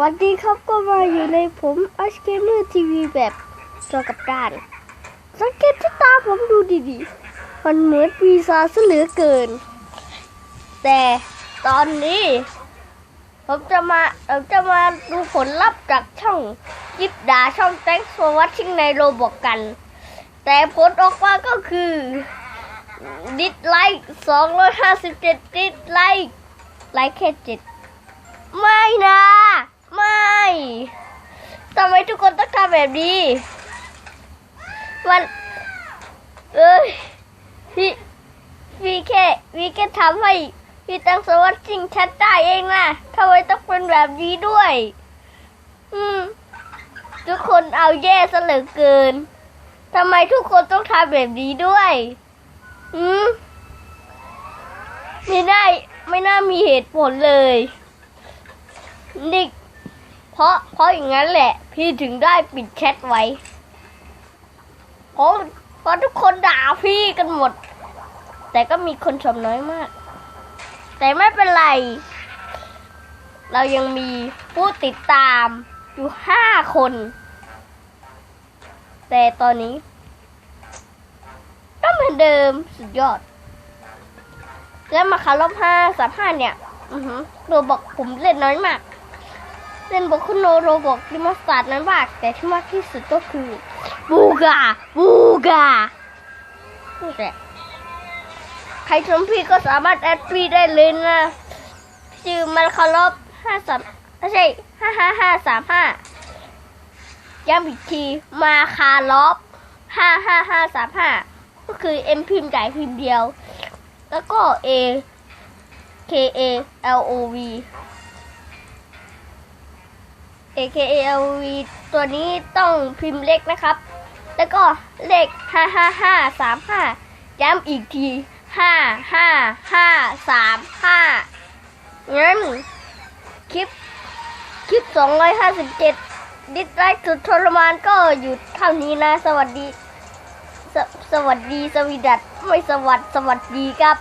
วันนี้ครับก็มาอยู่ในผมอัชเกมเมอร์ทีวีแบบจอกับด้าน สังเกตที่ตาผมดูดีๆ มันเหมือนปีศาจซะเหลือเกิน แต่ตอนนี้ ผมจะมาผมจะมาดูผลลัพธ์จากช่องยิบดาช่อง Thanks for watching ในโรบอกกัน แต่ผลออกมาก็คือ ดิสไลค์257 ดิสไลค์ไลค์แค่เจ็ดไม่นะ ทำไมทุกคนต้องทำแบบนี้ มัน เอ้ย พี่ พี่แค่พี่แค่ทำให้ พี่ตั้งสวัสดิ์จริงชัดได้เองนะทำไมต้องเป็นแบบนี้ด้วย อืม ทุกคนเอาแย่ซะเหลือเกินทำไมทุกคนต้องทำแบบนี้ด้วย อืมไม่ได้ ไม่น่ามีเหตุผลเลยนี่ เพราะเพราะอย่างนั้นแหละ พี่ถึงได้ปิดแชทไว้เพราะเพราะทุกคนด่าพี่กันหมด แต่ก็มีคนชมน้อยมาก แต่ไม่เป็นไร เรายังมีผู้ติดตามอยู่ห้าคน แต่ตอนนี้ ก็เหมือนเดิมสุดยอด แล้วมาคารอบห้าสามห้าเนี่ย อือหือโรบอกผมเล่นน้อยมาก เล่นบอกคุณโนโรบอกดิมาสตาร์ดนั้นมาก แต่ที่มากที่สุดก็คือบูกาบูกานี่แหละใครชมพี่ก็สามารถแอดพี่ได้เลยนะชื่อมันคารอบห้าสามไม่ใช่ห้าห้าห้าสามห้าย้ำอีกทีมาคารอบห้าห้าห้าสามห้าก็คือเอ็มพิมพ์ใหญ่พิมพ์เดียว แล้วก็ A K A L O V A K A LV ตัวนี้ต้องพิมพ์เล็กนะครับ แล้วก็เลขห้าห้าห้าสามห้าย้ำอีกทีห้าห้าห้าสามห้างั้น คลิป คลิปสองร้อยห้าสิบเจ็ดดิสไลค์สุดทรมานก็อยู่เท่านี้นะ สวัสดีสสวัสดีสวีดัตไม่สวัสดสวัสดีครับ